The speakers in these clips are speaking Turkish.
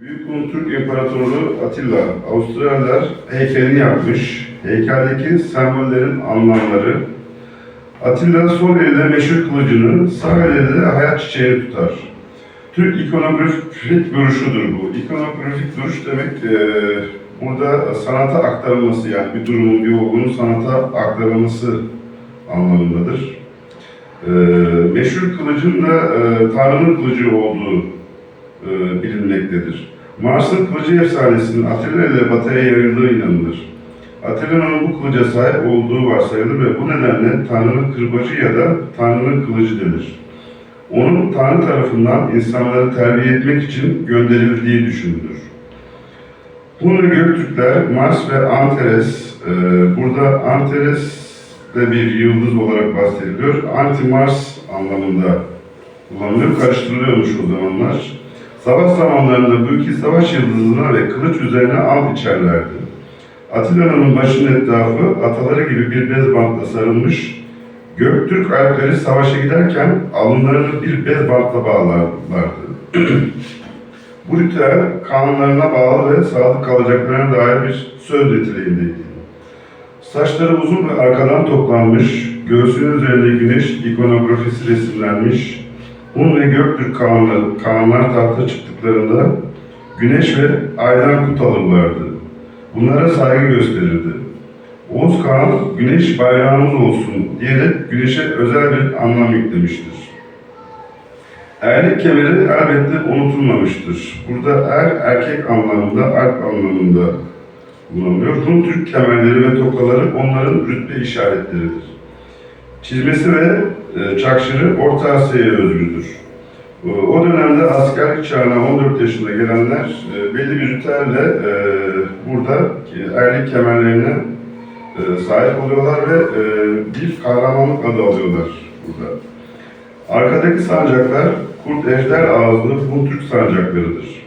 Büyük Hun Türk İmparatoru Atilla, Avustralyalılar heykelini yapmış. Heykeldeki sembollerin anlamları. Atilla sol eliyle meşhur kılıcını, sağ eliyle de hayat çiçeğini tutar. Türk ikonografik duruşudur bu. İkonografik duruş demek eee, burada sanata aktarılması yani bir durumun, bir olgunun sanata aktarılması anlamındadır. Eee meşhur kılıcın da eee, Tanrı'nın kılıcı olduğu e, bilinmektedir. Mars'ın kılıcı efsanesinin Atilla ile batıya yayıldığı inanılır. Atilla'nın bu kılıca sahip olduğu varsayılır ve bu nedenle Tanrı'nın kırbacı ya da Tanrı'nın kılıcı denir. Onun Tanrı tarafından insanları terbiye etmek için gönderildiği düşünülür. Hun ve Göktürkler Mars ve Antares, e, burada Antares de bir yıldız olarak bahsediliyor. Anti-Mars anlamında kullanılıyor, karıştırılıyormuş o zamanlar. Savaş zamanlarında bu iki savaş yıldızına ve kılıç üzerine ant içerlerdi. Atilla'nın başının etrafı ataları gibi bir bez bantla sarılmış, Göktürk alpleri savaşa giderken alınlarını bir bez bantla bağlarlardı. bu ritüel kanunlarına bağlı ve sadık kalacaklarına dair bir söz niteliğindeydi. Saçları uzun ve arkadan toplanmış, göğsünün üzerinde güneş ikonografisi resimlenmiş, Hun ve Göktürk Kağanları, Kağanlar tahta çıktıklarında güneş ve aydan kut alırlardı. Bunlara saygı gösterirdi. Oğuz Kağan, güneş bayrağımız olsun diyerek güneşe özel bir anlam yüklemiştir. Erlik kemeri elbette unutulmamıştır. Burada er, erkek anlamında, alp anlamında kullanılıyor. Hun Türk kemerleri ve tokaları onların rütbe işaretleridir. Çizmesi ve e, çakşırı Orta Asya'ya özgüdür. E, O dönemde askerlik çağına 14 yaşında gelenler e, belli bir ritüelle burada erlik kemerlerine sahip oluyorlar ve bir kahramanlık adı alıyorlar burada. Arkadaki sancaklar Kurt Ejder ağızlı Hun Türk sancaklarıdır.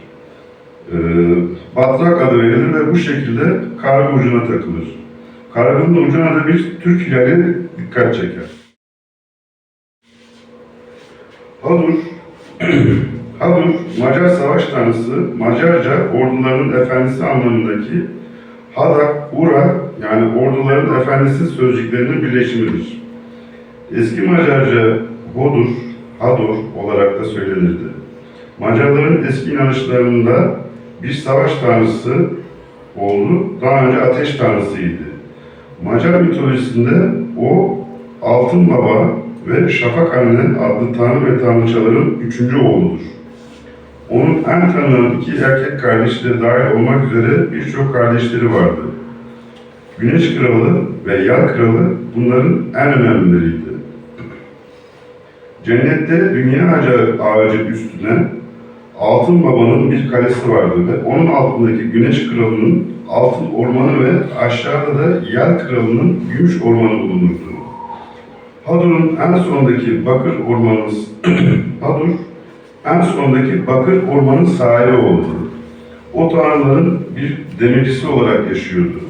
Batrak adı verilir ve bu şekilde kargı ucuna takılır. Kargının ucuna da bir Türk hilali dikkat çeker. Hadur, Hadur, Macar savaş tanrısı, Macarca orduların efendisi anlamındaki Hadak, Ura yani orduların efendisi sözcüklerinin birleşimidir. Eski Macarca Hodur, Hadur olarak da söylenirdi. Macarların eski inanışlarında bir savaş tanrısı oldu, daha önce ateş tanrısıydı. Macar mitolojisinde o Altın Baba ve Şafak Anne adlı tanrı ve tanrıçaların üçüncü oğludur. Onun en tanınan iki erkek kardeşi de dahil olmak üzere birçok kardeşleri vardı. Güneş Kralı ve Yal Kralı bunların en önemlileriydi. Cennette dünya ağacı, ağacı üstüne Altın Baba'nın bir kalesi vardı ve onun altındaki Güneş Kralı'nın altın ormanı ve aşağıda da Yel Kralı'nın gümüş ormanı bulunurdu. Hadur'un en sondaki bakır ormanın Hadur en sondaki bakır ormanın sahibi oldu. O tanrıların bir demircisi olarak yaşıyordu.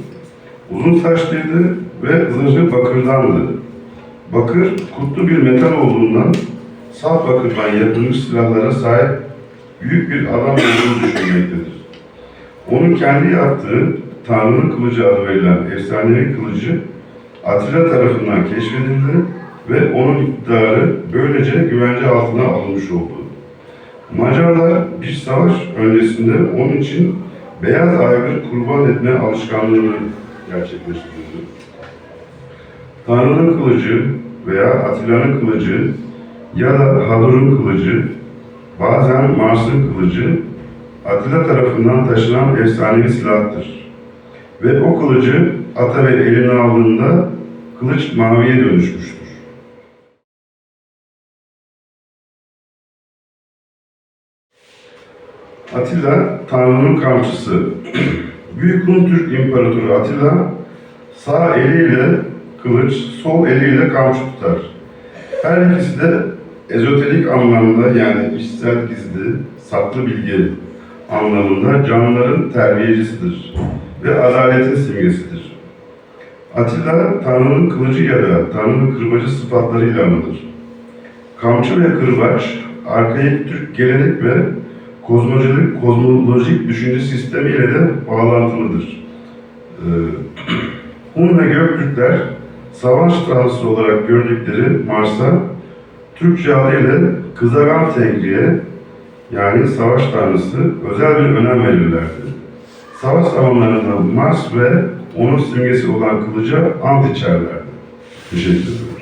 Uzun saçlıydı ve zırhı bakırdandı. Bakır kutlu bir metal olduğundan saf bakırdan yapılmış silahlara sahip büyük bir adam olduğunu düşünmektedir. Onun kendi yaptığı Tanrı'nın kılıcı adı verilen efsanevi kılıcı Atilla tarafından keşfedildi ve onun iktidarı böylece güvence altına alınmış oldu. Macarlar bir savaş öncesinde onun için beyaz aygır kurban etme alışkanlığını gerçekleştirdi. Tanrı'nın kılıcı veya Atilla'nın kılıcı ya da Hadur'un kılıcı, bazen Mars'ın kılıcı Atilla tarafından taşınan efsanevi silahtır. Ve o kılıcı ata ve eline aldığında kılıç maviye dönüşmüştür. Atilla, Tanrı'nın kamçısı. Büyük Hun Türk İmparatoru Atilla, sağ eliyle kılıç, sol eliyle kamçı tutar. Her ikisi de ezoterik anlamda yani içsel gizli, saklı bilgi anlamında canlıların terbiyecisidir ve adaletin simgesidir. Atilla, Tanrı'nın kılıcı ya da Tanrı'nın kırbacı sıfatlarıyla anılır. Kamçı ve kırbaç, arkaik Türk gelenek ve kozmolojik, kozmolojik düşünce sistemi ile de bağlantılıdır. Ee, Hun ve Göktürkler savaş tanrısı olarak gördükleri Mars'a Türkçe adıyla Kızaran Tengri'ye yani savaş tanrısı özel bir önem verirlerdi. Savaş zamanlarında Mars ve onun simgesi olan kılıca ant içerlerdi. Teşekkür ederim.